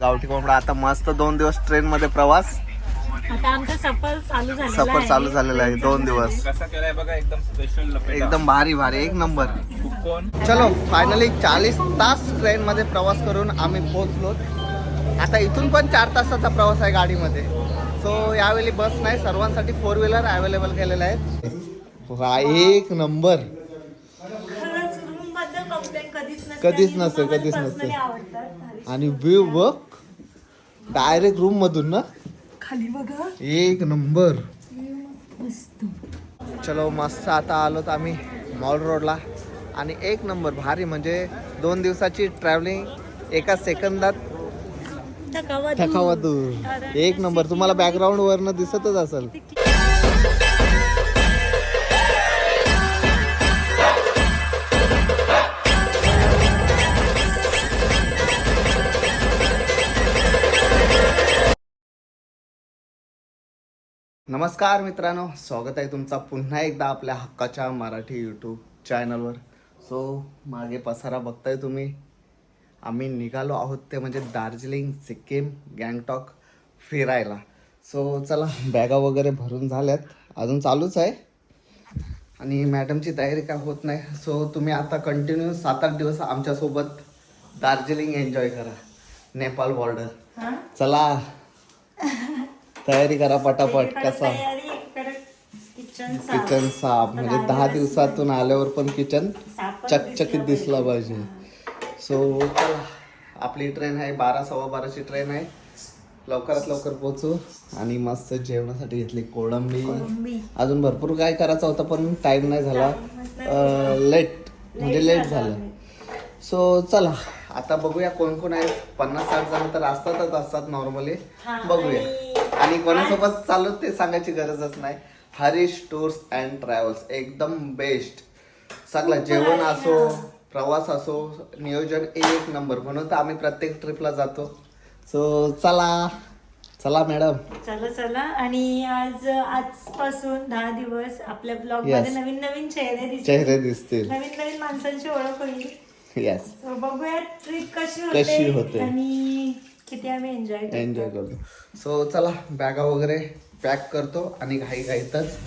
गावठी कोंबडा. आता मस्त दोन दिवस ट्रेन मध्ये प्रवास. आता आमचा सफर चालू झालेला सफर आहे. चालू झालेला आहे दोन दिवस. कसा केलाय बघा एकदम स्पेशल लपेटा. एकदम भारी भारी एक नंबर. चलो फायनली चाळीस तास ट्रेन मध्ये प्रवास करून आम्ही पोहोचलो. आता इथून पण चार तासाचा प्रवास आहे गाडीमध्ये. सो यावेळी बस नाही सर्वांसाठी फोर व्हीलर अवेलेबल केलेले आहेत. वा, एक नंबर. कधीच नसते कधीच नसते. आणि व्यू बघ डायरेक्ट रूम मधून ना? खाली बघा. एक नंबर. मस्त. चलो मस्त आता आलोत आम्ही मॉल रोडला आणि एक नंबर भारी म्हणजे दोन दिवसाची ट्रॅव्हलिंग एका सेकंदात. थकावा दूर. एक नंबर तुम्हाला बॅकग्राऊंड वरनं दिसतच असेल. नमस्कार मित्रांनो स्वागत आहे तुमचा पुन्हा एकदा आपल्या हक्काच्या मराठी यूट्यूब चॅनलवर सो मागे पसारा बघताय तुम्ही. आम्ही निघालो आहोत ते म्हणजे दार्जिलिंग सिक्कीम गँगटॉक फिरायला. सो चला बॅगा वगैरे भरून झाल्यात. अजून चालूच आहे. आणि मॅडमची तयारी काय होत नाही. सो तुम्ही आता कंटिन्यू सात आठ दिवस आमच्यासोबत दार्जिलिंग एन्जॉय करा. नेपाळ बॉर्डर? चला. तयारी करा पटापट कसा. किचन साफ. म्हणजे दहा दिवसातून आल्यावर पण किचन चकचकीत दिसला पाहिजे. सो आपली ट्रेन आहे बारा सव्वा बाराची ट्रेन आहे. लवकरात लवकर पोहोचू आणि मस्त जेवणासाठी घेतली कोळंबी. अजून भरपूर काय करायचं होतं पण टाइम नाही झाला. लेट म्हणजे लेट झालं. सो चला. आता बघूया कोण कोण आहे पन्नास साठ जण तर असतातच असतात नॉर्मली बघूया. आणि- कोणासोबत चालू ते सांगायची गरजच नाही. हरीश टूर्स अँड ट्रॅव्हल्स एकदम बेस्ट सगळं जेवण असो प्रवास असो नियोजन एक नंबर म्हणून तर आम्ही प्रत्येक ट्रिपला जातो. सो चला चला मॅडम चला चला. आणि आज आजपासून दहा दिवस आपल्या ब्लॉग Yes. मध्ये नवीन नवीन चेहरे दिसतील. चेहरे दिसतील. नवीन नवीन माणसांची ओळख होईल. येस So, बघूया ट्रिप कशी कशी होते होते. आणि किती आम्ही एन्जॉय एन्जॉय करतो. सो चला बॅगा वगैरे पॅक करतो आणि घाई घाईतच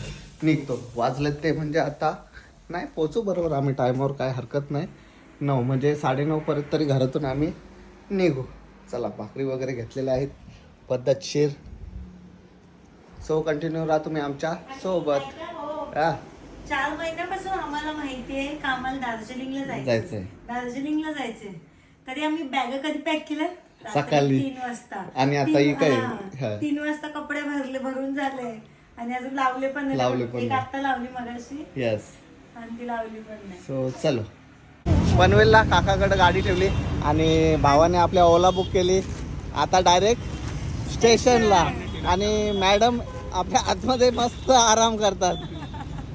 निघतो. वाजलेत ते म्हणजे आता नाही पोचू बरोबर आम्ही टायमावर काय हरकत नाही. नऊ म्हणजे साडेनऊ पर्यंत तरी घरातून आम्ही निघू. चला भाकरी वगैरे घेतलेल्या आहेत. पद्धतशीर सो कंटिन्यू राहा तुम्ही आमच्यासोबत. हा. चार महिन्यापासून आम्हाला माहिती आहे का आम्हाला दार्जिलिंगला जायचं जायचंय. दार्जिलिंगला जायचंय. तरी आम्ही बॅग कधी पॅक रात्री सकाळी. तीन वाजता आणि आता तीन- ही काय? हा. हा. तीन वाजता कपडे भरले भरून झाले आणि अजून लावले पण नाही. लावले पण एक नाही. आता लावली मगाशी येस आणि ती लावली पण नाही सो चलो पनवेलला काकाकडे गाडी ठेवली आणि भावाने आपल्या ओला बुक केली आता डायरेक्ट स्टेशनला आणि मॅडम आपल्या आतमध्ये मस्त आराम करतात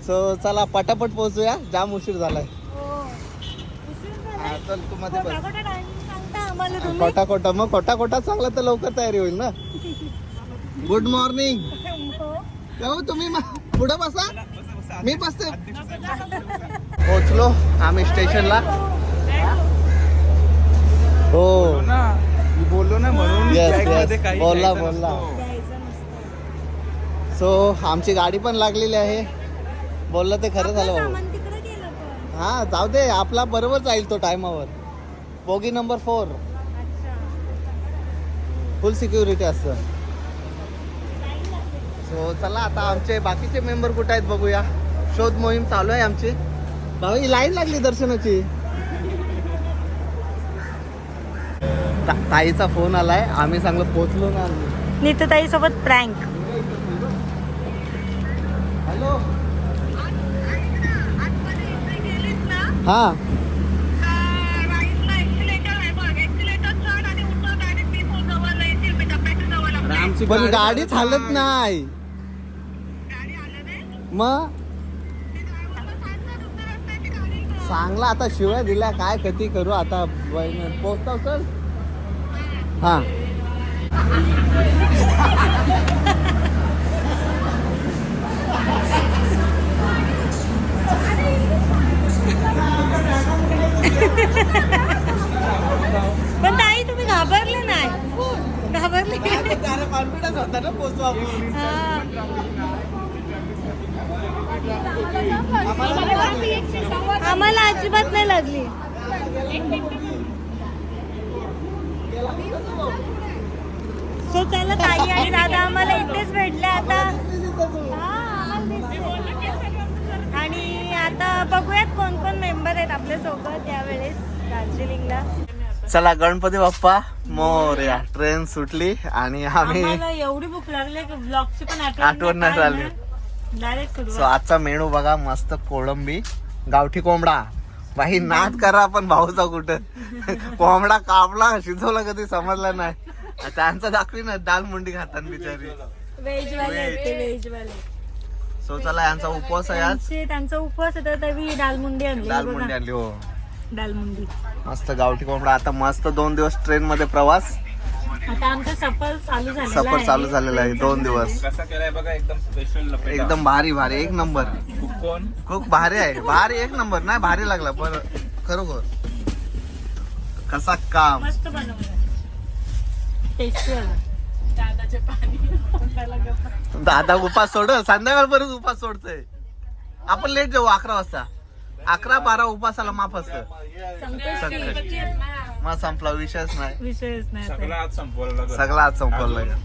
सो चला पटापट पोहोचूया जाम उशीर झालाय हा, चल तू मध्ये बस आम्हाला तुम्ही? खोटा खोटा मग खोटा खोटा चांगला तर लवकर तयारी होईल ना? गुड मॉर्निंग हो तुम्ही म- पुढे बसा. मी बसते. पोचलो आम्ही स्टेशनला. हो. बोललो ना म्हणून बोलला, बोलला. सो आमची गाडी पण लागलेली आहे. बोललं ते खरं झालं हा जाऊ दे. आपला बरोबर जाईल तो टायमावर bogie number four full security असतं. सो चला आता आमचे बाकीचे मेंबर कुठे आहेत बघूया. शोध मोहीम चालू आहे आमची. भाऊ ही लाईन लागली दर्शनाची. ता- ताईचा फोन आलाय. आम्ही चांगलं पोचलो ना नीतताई सोबत प्रँक हॅलो हा. आमची पण गाडी गाडी चालत नाही. मग? चांगला आता शिवाय दिल्या काय कधी करू आता? बहिण पोचतो चल. हा. पण घाबरले. ना आम्हाला अजिबात नाही लागली. सो चला ताई आणि दादा आम्हाला इथेच भेटले आता. हा. आणि आता बघूयात कोण कोण मेंबर आहेत आपल्यासोबत यावेळेस दार्जिलिंगला. चला गणपती बाप्पा. मोरया ट्रेन सुटली आणि आम्ही आम्हाला एवढी भूक लागली की ब्लॉगची पण आठवण नाही झाली. डायरेक्ट सो सुरुवात आजचा मेनू बघा मस्त कोळंबी गावठी कोंबडा. बाई नाद करा आपण भाऊचा कुठं. कोंबडा कापला शिजवला कधी समजला नाही. त्यांचा दाखवी ना दाल मुंडी खातात बिचारी. व्हेज वाले आहेत ते व्हेज वाले. सो चला यांचा उपवास आहे आज. त्यांचे त्यांचा उपवास होता तरी दालमुंडी आणली. दाल बघा. मुंडी आणली हो. दालमुंडी मस्त गावठी कोंबडा. आता मस्त दोन दिवस ट्रेन मध्ये प्रवास. आता आमचा सफर चालू झालेला सफर चालू झालेला आहे दोन दिवस. कसा केलाय बघा एकदम स्पेशल लपेटा एकदम भारी भारी एक नंबर. खूप कोण? खूप भारी आहे. भारी एक नंबर. नाही भारी लागला पण खरोखर. कसा काम. मस्त बनवलं. टेस्टी दादा उपास सोड संध्याकाळपर्यंत उपास सोडतोय. आपण लेट जाऊ अकरा वाजता. अकरा बारा उपासाला माफ असत. मग संपला विषयच नाही. विषयच नाही सगळं. आज संपवलं लागलं. सगळा आज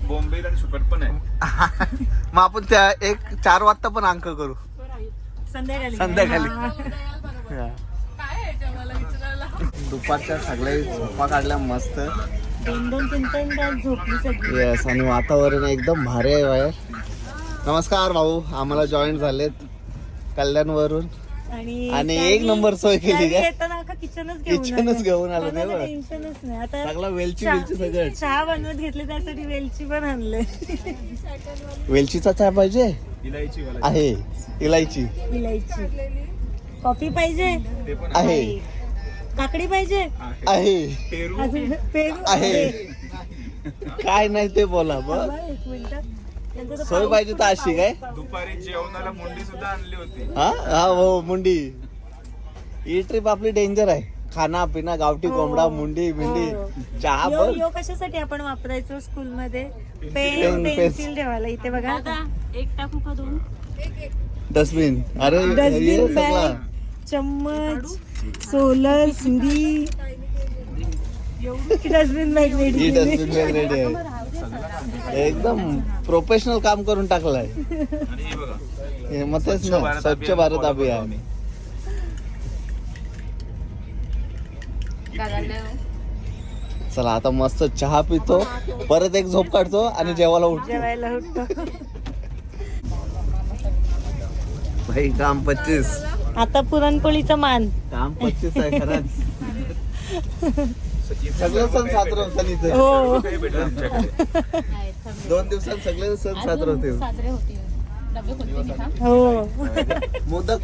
बॉम्बे आणि सुकट पण आहे. मग आपण त्या एक चार वाजता पण अंक करू. संध्याकाळी. संध्याकाळी. दुपारच्या सगळ्या झोपा काढल्या मस्त. दोन दोन तीन तीन तास झोपली सगळी. येस आणि वातावरण एकदम भारी आहे बाहेर. नमस्कार भाऊ आम्हाला जॉईन झालेत कल्याणवरून. आणि एक नंबर सोय केली? येताना का किचनच घेऊन किचनच घेऊन आलो, नाही. टेन्शनच नाही. आता सगळा वेलची चहा- वेलची सगळं. चहा बनवत घेतले त्यासाठी वेलची पण आणले. वेलचीचा चहा पाहिजे? इलायची वाला आहे. इलायची. इलायची. कॉफी पाहिजे? ते पण आहे. काकडी पाहिजे? आहे. आहे. पेरू. अजून पेरू? आहे. काय नाही ते बोला बघ थांबा एक मिनिट. सोय पाहिजे तर अशी काय? दुपारी जेवणाला मुंडी सुद्धा आणली होती. हा? हा हो मुंडी. ही ट्रिप आपली डेंजर आहे. खाना पिना गावठी हो. कोंबडा मुंडी बिंडी हो. चहा यो बघ यो कशासाठी आपण वापरायचो स्कूल मध्ये पेन, पेन पेन्सिल. पेन्सिल ठेवायला इथे बघा. एक टाकू का दोन? डस्टबिन अरे हे डस्टबिन सगळं. बॅग चम्मच सोलर सुरी डस्टबिन बॅग ही रेडी डस्टबिन बॅग रेडी आहे. एकदम प्रोफेशनल काम करून टाकलाय. आणि हे बघा. हे मग तेच स्वच्छ ना भारत स्वच्छ अभियान भारत अभियान. चला आता मस्त चहा पितो परत एक झोप काढतो आणि जेवायला उठतो. जेवायला उठतो. भाई काम पच्चीस. आता पुरणपोळीचं मान. काम पच्चीस आहे खरंच. सगळे सण साजरे होतात इथे. हो. काही भेटेल आमच्याकडे. दोन दिवसात सगळे सण साजरे होतील. साजरे होतील. डबे खोलते का हो. मोदक.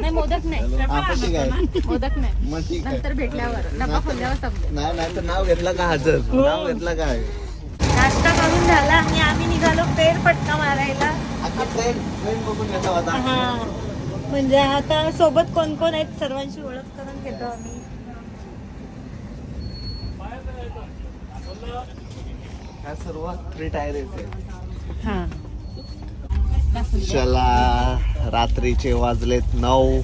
नाही मोदक नाही. पण ठीक आहे. मोदक नाही. मग ठीक आहे. नंतर भेटल्यावर. डबा खोलल्यावर समजेल नाही नाही तर नाव घेतलं का हजर? हो. नाव घेतलं काय नाश्ता करून झाला आणि आम्ही निघालो फेर पटका मारायला. आता ट्रेन ट्रेन बघून येतो आता हा. म्हणजे आता सोबत कोण कोण आहेत? सर्वांची ओळख करून घेतो आम्ही. सर्व टायर हा. चला रात्रीचे वाजलेत नऊ.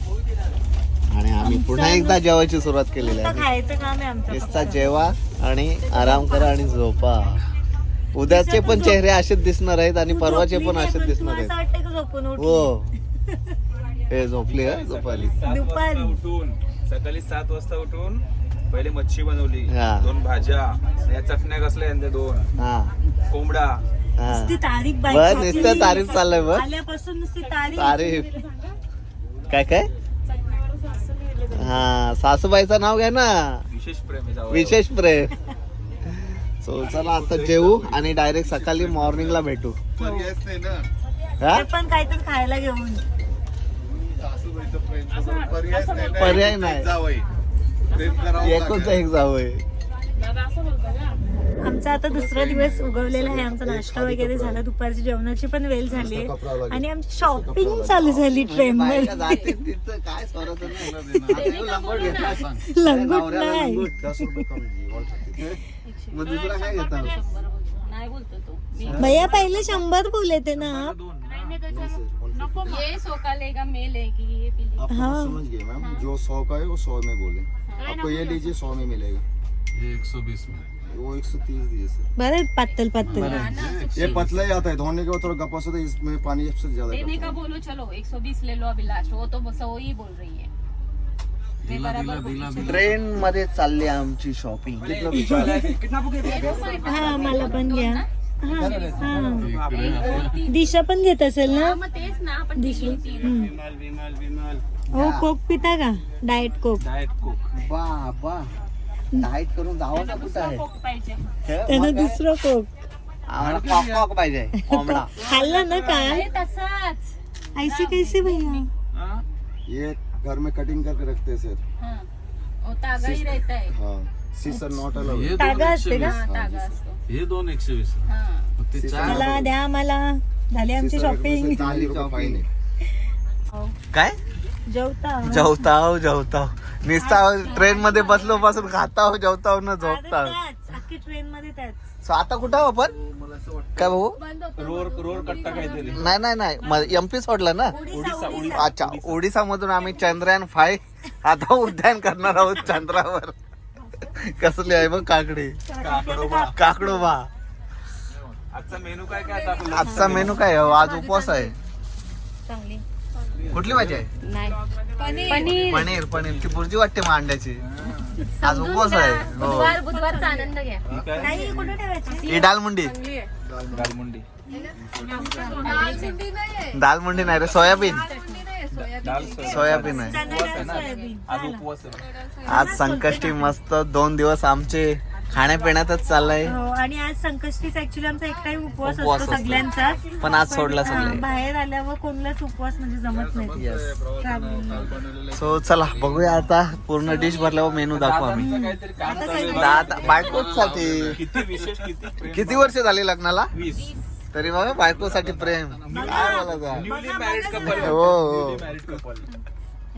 आणि आम्ही पुन्हा एकदा जेवायची सुरुवात केलेली आहे. खायचं काम आहे आमचं नुसता. जेवा आणि आराम करा आणि झोपा. उद्याचे पण चेहरे असेच दिसणार आहेत आणि परवाचे पण असेच दिसणार आहेत. झोपून? हो. हे झोपली झोपाली. दुपारी. उठून सकाळी सात वाजता उठून पहिले मच्छी बनवली हा. दोन भाज्या या चटण्या कसल्या यांच्या दोन? हा. कोंबडा. हा. नुसती तारीफ बाई खाती. नुसतं तारीफ चाललंय बघ. आल्यापासून नुसती तारीफ. तारीफ. काय काय? हा सासूबाईचं नाव घ्या ना. विशेष प्रेम आहे जावयावर. विशेष प्रेम. सो चला आता जेवू आणि डायरेक्ट सकाळी मॉर्निंगला भेटू. हा? ते पण काहीतरी खायला घेऊन. पर्याय नाही. एकच एक जावंय आमचा आता दुसरा दिवस उगवलेला आहे. आमचा नाश्ता वगैरे झाला. दुपारची जेवणाची पण वेळ झाली. आहे. आणि आमची शॉपिंग चालू झाली ट्रेन बायका मध्ये. लंगोट नाही. लंगोट. मग दुसरा काय घेता नाही बोलतो तो. मी भैया पहिले शंभर बोले थे ना. आप ये सोका लेगा मैं लेगी ये पीली. आप हाँ। समझ गए मैम. जो सौ का है वो सौ में बोले. आपको ये लीजिए सौ में मिलेगा। ये एक सौ बीस में। वो एक सौ तीस दिए सर। बरं पातल पातल ये पतला ही आता है धोने के बाद थोड़ा गप्पा होता है इसमें पानी सबसे ज्यादा करता का बोलो चलो 120 ले लो अभी लास्ट वो तो सौ ही बोल रही है। ट्रेन मध्ये चालली आमची शॉपिंग हा मला पण घ्या हा, हा. एक, दोन. दिशा पण घेत असेल ना? हा, मग तेच ना आपण दिशा. हो कोक पिता का? डाएट कोक डायट कोक बाबा डाएट करून जावं ना कुठं आहे? कोक पाहिजे. त्यानं दुसरं कोक. आम्हाला कॉक कॉक पाहिजे कोंबडा. खाल्ला ना काल? ऐसे कैसे भैया? हा? ये घर में कटिंग करके रखते हैं सर। हाँ. वो तागा ही रहता है. हाँ. सीसर नॉट अलाउड ये तागा दोन असते एकशे का? हाँ तागा असतो. वीस हे दोन एकशे वीस. हाँ. मग ते चार मला द्या मला. झाली आमची शॉपिंग है. काय? जेवता जेवताव जेवताव. निस्ता ट्रेन मध्ये बसलो पासून खाताव जेवताव न झोपताव. अख्खी ट्रेन मध्ये त्याच. So आता कुठं आहो आपण? काय भाऊ? रोर रोर कट्टा काहीतरी. नाही नाही नाही. एमपी सोडलं ना? उडीसा उडीसा अच्छा ओडिसा मधून आम्ही चंद्रयान फाय आता उड्डाण करणार आहोत चंद्रावर. कसले आहे बघ काकडे. काकडोबा. काकडोबा. आजचा मेनू काय काय आजचा मेनू काय आहे? आज उपवास आहे. चांगली. कुठली भाजी आहे? नाही. पनीर. पनीर. पनीर ती बुर्जी वाटते मग अंड्याची. आज उपवास आहे. हो. बुधवार बुधवारचा आनंद घ्या. ठीक आहे. नाही कुठे ठेवायची? ही दालमुंडी. दालमुंडी दालमुंडी नाही रे सोयाबीन. दाल सोया- सोयाबीन. आज उपवास आहे. आज संकष्टी मस्त दोन दिवस आमचे खाण्यापिण्यातच चाललंय. हो आणि आज संकष्टीचा ऍक्च्युली आमचा एक टाइम उपवास उपवास असतो असतो. सगळ्यांचा. पण आज सोडला हा, सगळे. बाहेर आल्यावर कोणालाच उपवास म्हणजे जमत नाही. सो चला बघूया आता पूर्ण डिश भरल्यावर मेनू दाखवू आम्ही. काहीतरी काम चालू आहे बघ. दादा बायकोच साठी किती विशेष किती प्रेम किती वर्ष झाली लग्नाला? वीस. तरी बघा बायकोसाठी प्रेम. काय बोलायचं न्यूली मॅरिड कपल हो, हो. मॅरिड कपल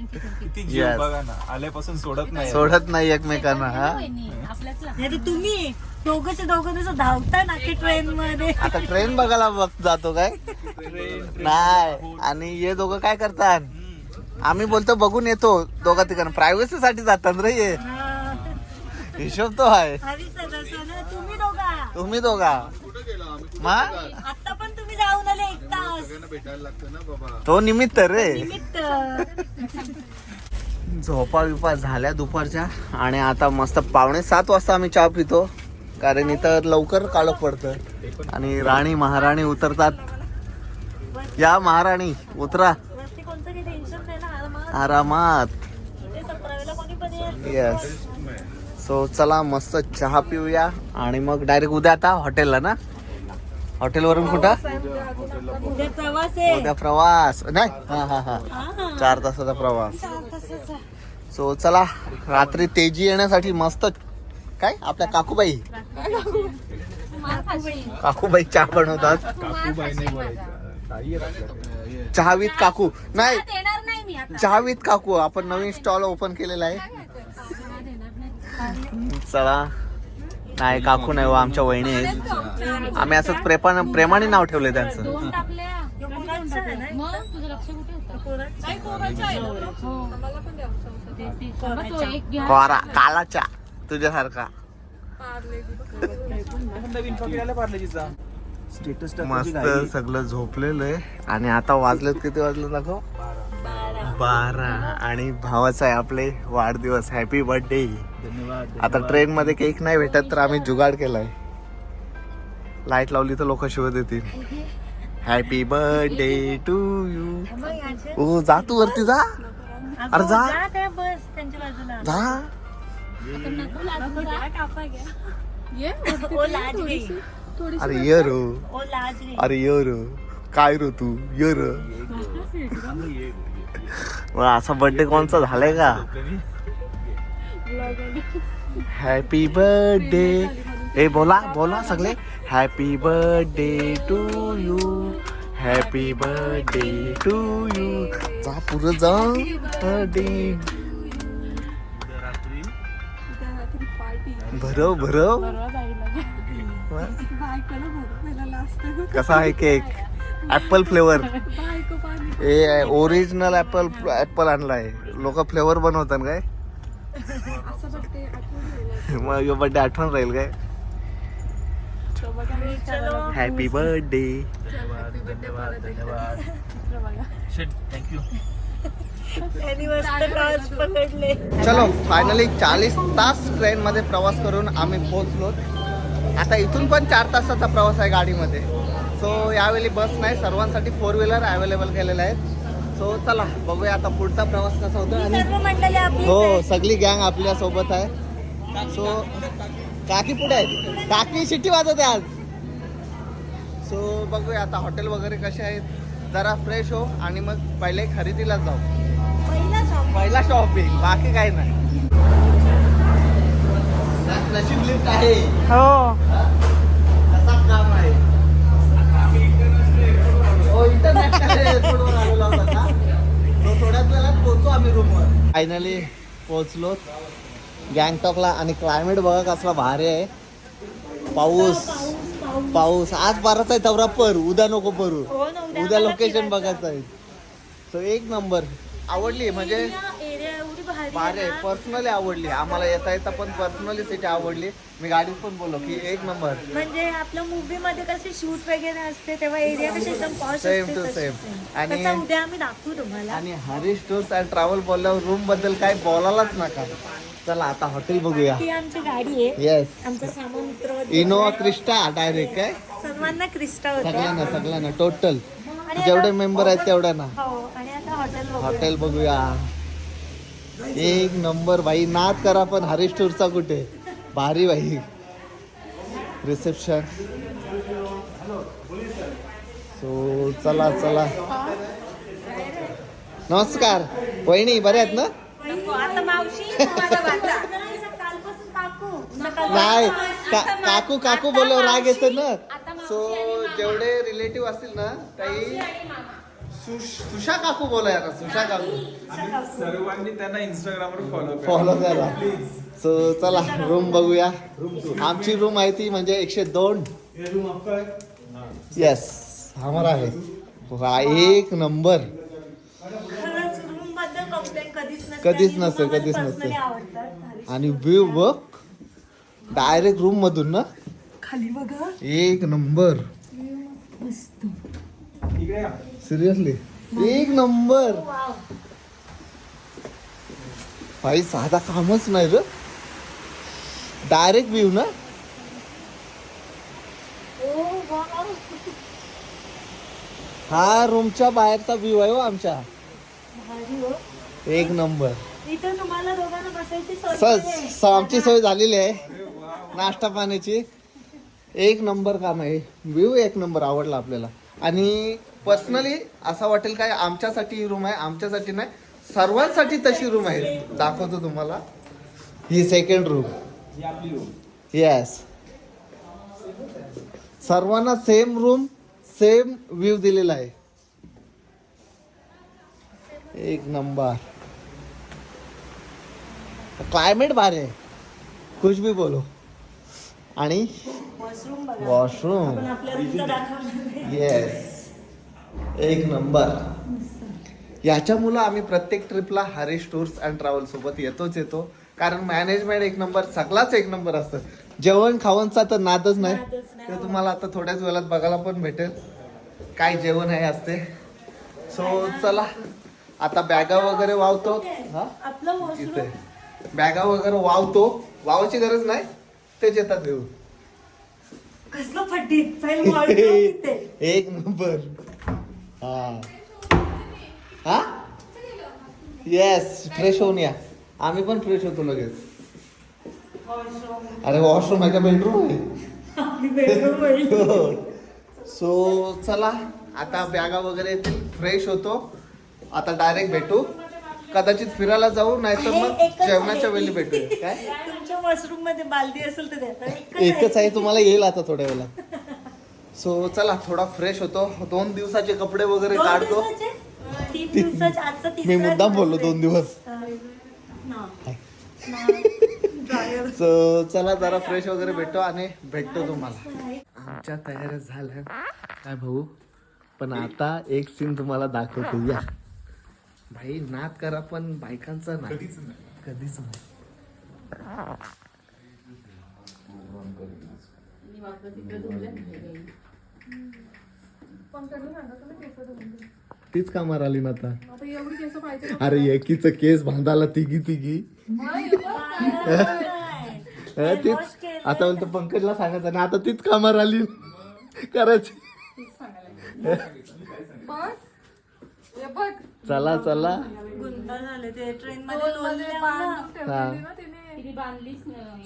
किती Yes. जीव बघा ना. आल्यापासून सोडत नाही. सोडत नाही एकमेकांना हा. नाही तर तुम्ही दोघंचे दोघं जसं धावता ना की ट्रेन मध्ये आता ट्रेन बघायला बघ जातो काय? नाही. आणि हे दोघं काय करतात आम्ही बोलतो बघून येतो दोघा ठिकाणी प्रायव्हसी साठी जातात रे हे. हा. हिशोब तो आहे. हरीच आहे. तसं ना. तुम्ही दोघा. तुम्ही दोघा तुम्ही जाऊन आले एक तास भेटायला लागतं ना बाबा. तो निमित्त रे. निमित्त. झोपा बिपा झाल्या दुपारच्या आणि आता मस्त पावणे सात वाजता आम्ही चहा पितो कारण इथं लवकर काळोख पडतं. आणि राणी महाराणी उतरतात. या महाराणी उतरा. वरती कोणतं काही टेन्शन नाही ना आरामात. येत येस सो चला मस्त चहा पिऊया आणि मग डायरेक्ट उद्या आता हॉटेलला ना? हॉटेलवरून कुठं? उद्या प्रवास आहे. उद्या प्रवास. नाही? हा हा हा. चार तासाचा प्रवास. सो चला रात्री तेजी येण्यासाठी मस्त. काय? आपल्या काकूबाई. काकूबाई चहा बनवतात. चहावीत काकू. नाही. चहावीत काकू. आपण नवीन स्टॉल ओपन केलेला आहे. चला. नाही काकू नाही हो, आमच्या वहिनी आहेत. आम्ही असंच प्रेमाने प्रेमाने नाव ठेवलंय त्यांचं. घ्या. कोरा कालाच्या तुझ्यासारखा. मस्त सगळं झोपलेलं आहे. आणि आता वाजलेत किती वाजले दाखव? बारा. आणि भावाचा आहे आपले वाढदिवस. हॅपी बर्थडे धन्यवाद आता ट्रेन मध्ये केक नाही भेटत तर आम्ही जुगाड केलाय. लाइट लावली तर लोक शिवत येतील. हॅपी बर्थडे टू यू ओ जा तू वरती जा. अरे जा. जा त्या बस त्यांच्या बाजूला. जा. ओ लाज गई अरे ये रो. ओ लाज गई अरे ये रो. काय रो तू? ये रो. असा बर्थडे कोणचा झालाय का? हॅपी बर्थडे ए बोला बोला सगळे happy birthday to you happy birthday to you जा पुरं जा बर्थडे भरव भरव कसा आहे केक ऍपल फ्लेवर ए ओरिजिनल ऍपल ऍपल आणलाय. लोक फ्लेवर बनवतात काय? मग बर्थडे आठवण राहील काय? हॅपी बर्थडे चलो फायनली चाळीस तास ट्रेन मध्ये प्रवास करून आम्ही पोहोचलो. आता इथून पण चार तासाचा प्रवास आहे गाडीमध्ये. सो यावेळी बस नाही सर्वांसाठी फोर व्हीलर अवेलेबल केलेले आहेत. सो चला बघूया आता पुढचा प्रवास कसा होतो आणि हो सगळी गँग आपल्यासोबत आहे. सो काकी पुढे आहेत काकी शिट्टी वाजवते आज. सो बघूया आता हॉटेल वगैरे कसे आहेत. जरा फ्रेश हो आणि मग पहिले खरेदीला जाऊ. पहिला शॉप पहिला शॉपिंग बाकी काही नाही. नशीब लिफ्ट आहे. हो. कसा काम आहे. हो इंटरनॅशनल एअरपोर्टवर आलेलो आहोत आता So, थोड्याच वेळात पोहोचू आम्ही रूमवर फायनली पोहोचलो. गँगटॉकला आणि क्लायमेट बघा कसला भारी आहे. पाऊस पाऊस. आज परत आहे तवरा पर उद्या नको परू. हो उद्या लोकेशन. बघायचं आहे. सो एक नंबर आवडली म्हणजे ना. पर्सनली आवडली. आम्हाला येता येता पण पर्सनली सिटी आवडली. मी गाडीत पण बोललो की एक नंबर म्हणजे आपल्या मूवी मध्ये कसे शूट वगैरे असते तेव्हा एरिया कशी एकदम पॉश तशीच same. आहे. आणि- उद्या आम्ही दाखवू तुम्हाला. आणि हरीश टूर्स अँड ट्रॅव्हल बोलल्यावर रूमबद्दल काय बोलायलाच नका. चला आता हॉटेल बघूया. ती आमची गाडी आहे. येस आमचा सामान मित्र इनोवा क्रिस्टा डायरेक्ट काय सर्वांना क्रिस्टा होत्या. सगळ्यांना सगळ्यांना टोटल जेवढे मेंबर आहेत तेवढ्यांना. हो आणि आता हॉटेल बघूया. हॉटेल बघूया. एक नंबर भाई नाद करा पण हरीश टूरचा कुठे? भारी भाई रिसेप्शन सो चला चला. नमस्कार. वहिनी बरे आहेत ना? नाही का- काकू काकू बोलल्यावर राग येतो ना? आता मावशी सो. जेवढे रिलेटिव्ह असतील ना काही सुश- सुशा काकू बोलाय ना सुशा काकू. सर्वांनी त्यांना इंस्टाग्रामवर फॉलो करा. फॉलो करा. सो चला रूम बघूया. आमची रूम आहे ती म्हणजे एकशे दोन. येस हमारा आहे. एक नंबर कधीच नसते कधीच नसते, आणि व्यू बघ डायरेक्ट रूम मधून ना? खाली बघा. एक नंबर मस्त. सिरियसली एक नंबर. भाई साधा कामच नाही र. डायरेक्ट व्ह्यू ना? हा रूमच्या बाहेरचा व्ह्यू आहे हो आमच्या. हो. एक नंबर. इथं तुम्हाला दोघांना बसायची सोय सर पण आहे. स- आमची सोय झालेली आहे. नाश्ता पाण्याची. एक नंबर काम आहे. व्ह्यू एक नंबर आवडला आपल्याला. आणि पर्सनली असं वाटेल काय आमच्यासाठी ही रूम आहे आमच्यासाठी नाही. सर्वांसाठी तशी रूम आहे. दाखवतो तुम्हाला. ही सेकंड रूम येस सर्वांना सेम रूम सेम व्ह्यू दिलेला आहे. एक नंबर क्लायमेट भारी आहे. कुछ भी बोलो. आणि वॉशरूम. येस एक नंबर. याच्यामुळं आम्ही प्रत्येक ट्रिपला हरीश टूर्स अँड ट्रॅव्हल सोबत येतोच येतो. कारण मॅनेजमेंट एक नंबर सगळाच एक नंबर असतं जेवण खावणचा तर नादच नाही. ते तुम्हाला आता थोड्याच वेळात बघायला पण भेटेल. काय जेवण आहे असते सो चला. आता बॅगा वगैरे वावतो. हा? इथे. बॅगा वगैरे वावतो. वावायची गरज नाही. तेच येतात घेऊन. एक नंबर. हा. हा? येस फ्रेश होऊन या. आम्ही पण फ्रेश होतो लगेच. अरे वॉशरूम आहे का बेडरूम आहे. सो चला आता बॅगा वगैरे येतील. फ्रेश होतो. आता डायरेक्ट भेटू. कदाचित फिरायला जाऊ नाहीतर मग. जेवणाच्या वेळी भेटूया. काय? तुमच्या वॉशरूममध्ये बालदी असेल तर एकच आहे तुम्हाला येईल आता थोड्या वेळात. सो चला थोडा फ्रेश होतो. दोन दिवसाचे कपडे वगैरे काढतो. मी मुद्दाम बोललो. दोन दिवस. ना. ना. Dryer. सो चला जरा फ्रेश वगैरे भेटतो आणि भेटतो तुम्हाला. आमच्या तयाऱ्या झाल्या. काय भाऊ? पण आता एक सीन तुम्हाला दाखवतो. या. भाई नाद करा पण बायकांचा ना कधीच नाही. कधीच नाही. तीच कामार आली ना आता अरे एकीच केस बांधायला तिघी तिघी. तीच. आता बोलतो पंकजला सांगायचं ना आता तीच कामार आली करायची. चला चला. गुंता झाले ते. ट्रेन मध्ये लोळले आम्हाला. हा.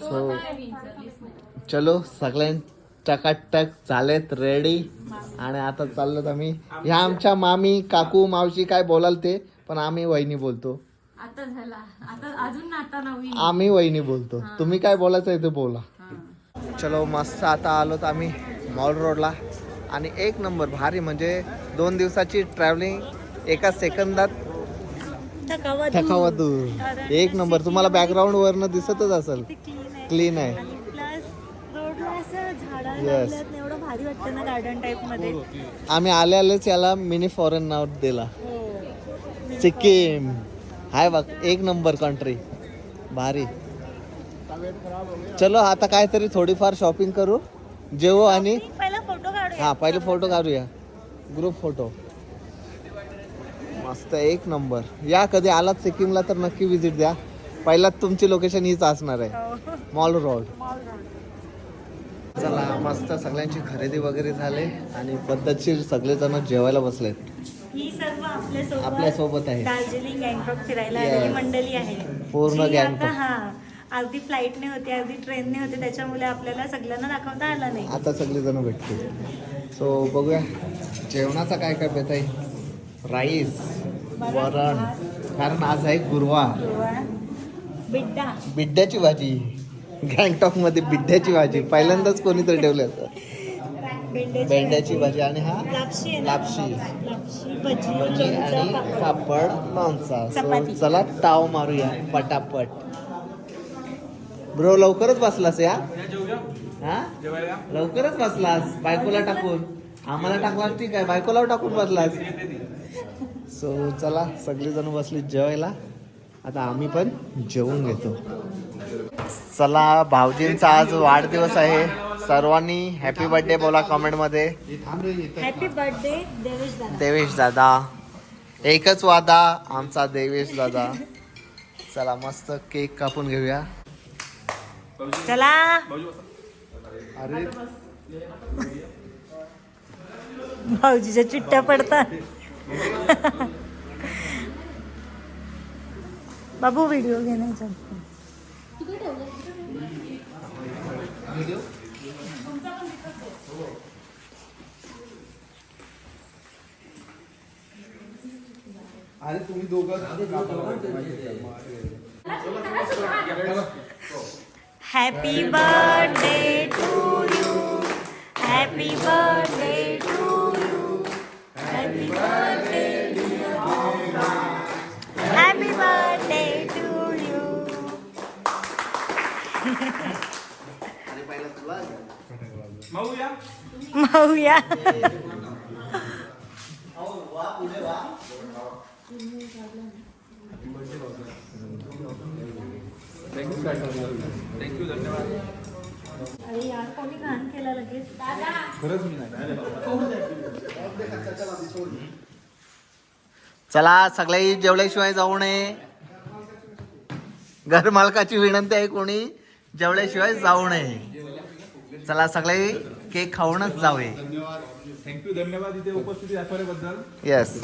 सो नाही. चलो सगळ्यां टकाटक झालेत रेडी आणि आता चाललोत आम्ही. ह्या आमच्या मामी काकू मावशी काय बोलाल ते पण आम्ही वहिनी बोलतो. आता झाला. आता अजून नाता नवीन. आम्ही वहिनी बोलतो. तुम्ही काय बोलायचं आहे ते बोला. चलो मस्त आता आलोत आम्ही मॉल रोडला आणि एक नंबर भारी म्हणजे दोन दिवसाची ट्रॅव्हलिंग एका सेकंदात. थकावा दूर. एक नंबर तुम्हाला बॅकग्राऊंड वरनं दिसतच असेल. क्लीन आहे क्लीन आहे आणि प्लस रोडला असं झाडं Yes. लावल्यात ना, एवढं भारी वाटतं ना गार्डन टाईपमध्ये. आम्ही आले आलेच याला मिनी फॉरेन नाव दिला. हो. सिक्कीम. हाय बघ एक नंबर कंट्री भारी. चलो आता काहीतरी थोडीफार शॉपिंग करू. जेवू आणि पहिला फोटो काढूया. हा पहिले फोटो काढूया. ग्रुप फोटो मस्त एक नंबर. या कधी आलात सिक्कीमला तर नक्की विजिट द्या. पहिलाच तुमची लोकेशन हीच असणार आहे. हो. मॉल रोड चला मस्त सगळ्यांची खरेदी वगैरे झाले आणि पद्धतशीर सगळेजण जेवायला बसलेत. ही सर्व आपल्यासोबत आपल्यासोबत आहे. दार्जिलिंग गँगटॉक फिरायला Yes. आलेली मंडळी आहे. पूर्ण जी आता गँगटॉक. हा अर्धी फ्लाईटने होते अर्धी ट्रेनने होते त्याच्यामुळे आपल्याला सगळ्यांना दाखवता आलं नाही. आता सगळेजण भेटतील. सो बघूया. जेवणाचा काय काय बेत आहे राईस वरण. कारण आज आहे गुरुवार. किंवा बिड्डा. बिड्ड्याची भाजी. गँगटॉकमध्ये बिड्ड्याची भाजी. पहिल्यांदाच कोणीतरी ठेवले भेंड्याची भेंड्याची भाजी आणि हा लापशी भजी आणि पापड. लोणचा. चपाती. चला ताव मारूया पटापट. ब्रो लवकरच बसलास या? हा? लवकरच बसलास? बायकोला टाकून? आम्हाला टाकलास ठीक आहे बायकोला टाकून बसलास? सो चला सगळेजण बसली जेवायला. आता आम्ही पण जेवून घेतो. चला भाऊजींचा आज वाढदिवस आहे. सर्वांनी हॅपी बर्थडे बोला कमेंटमध्ये. हॅपी बर्थडे देवेश दादा. एकच वादा आमचा देवेश दादा. चला मस्त केक कापून घेऊया. चला. भाऊजीच्या चिट्ट्या पडतात. बाबू व्हिडिओ घेण्याचा अरे तुम्ही दोघं happy birthday to you happy birthday to you happy birthday माऊया? Thank you धन्यवाद. अरे यार कोणी घाण केला लगेच? खरंच मी नाही. चला सगळ्याही जेवल्याशिवाय जाऊ नये. घर मालकाची विनंती आहे कोणी जेवल्याशिवाय जाऊ नये. चला सगळे केक खाऊनच जावे थँक्यू धन्यवाद इथे उपस्थिती दाखवल्याबद्दल येस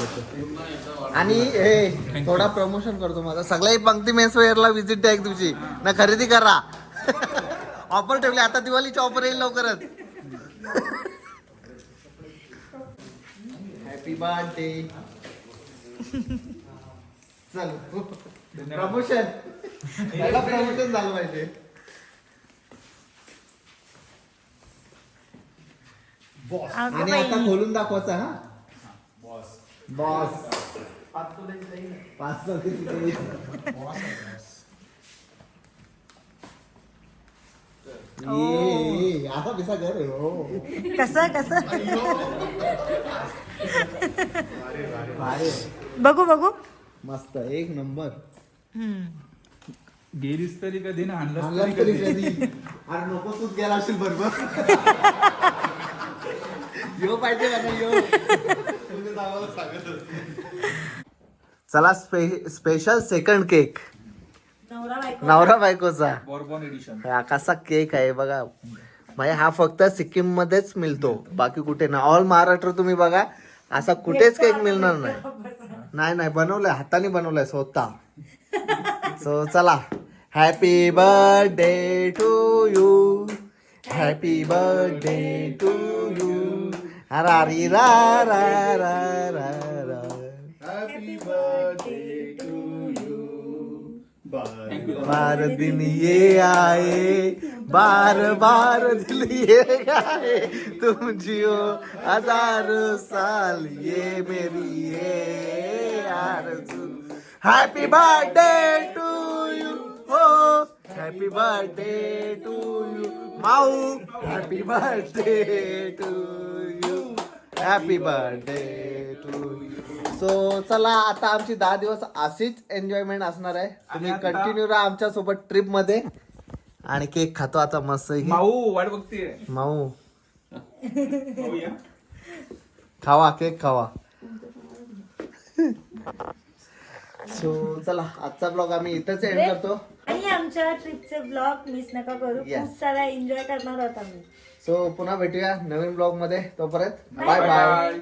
आणि हे थोडा प्रमोशन करतो माझा. सगळ्याही पंक्ती मेसवेअरला व्हिजिट द्या एक दिवशी. ना खरेदी करा. ऑफर ठेवली. आता दिवाळीची ऑफर येईल लवकरच. हॅपी बर्थडे चल. प्रमोशन प्रमोशन झालं पाहिजे. अगं आणि बाई. आता खोलून दाखवायचा हा? बॉस पाच ये, असा पिसा घर आहे, हो. कसं कसं? भारी. बघू बघू. मस्त एक नंबर. गेलीस तरी कधी ना आणलास तरी कधी. अरे नको तूच गेला असेल बरोबर. यो पाहिजे का नाही यो? चला स्पे स्पेशल सेकंड केक नवरा बायको. नवरा बायकोचा. बॉर्बॉन एडिशन हा कसा केक आहे बघा. म्हणजे हा फक्त सिक्कीम मध्येच मिळतो. बाकी कुठे ना ऑल महाराष्ट्र तुम्ही बघा. असा कुठेच केक मिळणार नाही. नाही नाही बनवलंय. हाताने बनवलंय स्वतः. सो चला. Happy birthday to you happy birthday to you Harari रा रा रा रा रा हॅपी बर्थडे टू यू बार दिन ये आए बार बार दिल ये गाए। तुम जियो हज़ार साल, ये मेरी ये हैप्पी बर्थडे टू यू हो। Happy birthday to you Mau. Happy birthday to you happy birthday to you so चला आता आमची दहा दिवस अशीच एन्जॉयमेंट असणार आहे. तुम्ही कंटिन्यू राहा आमच्यासोबत ट्रिपमध्ये. आणि केक खातो आता मस्त माऊ वाट बघतीये. माऊ. खावा केक खावा. सो चला आजचा ब्लॉग आम्ही इथेच एंड करतो. आणि आमच्या ट्रिपचे ब्लॉग मिस नका करू. Yes. खूप सारा एन्जॉय करणार आहोत आम्ही. सो पुन्हा भेटूया नवीन ब्लॉगमध्ये. तोपर्यंत बाय बाय बाय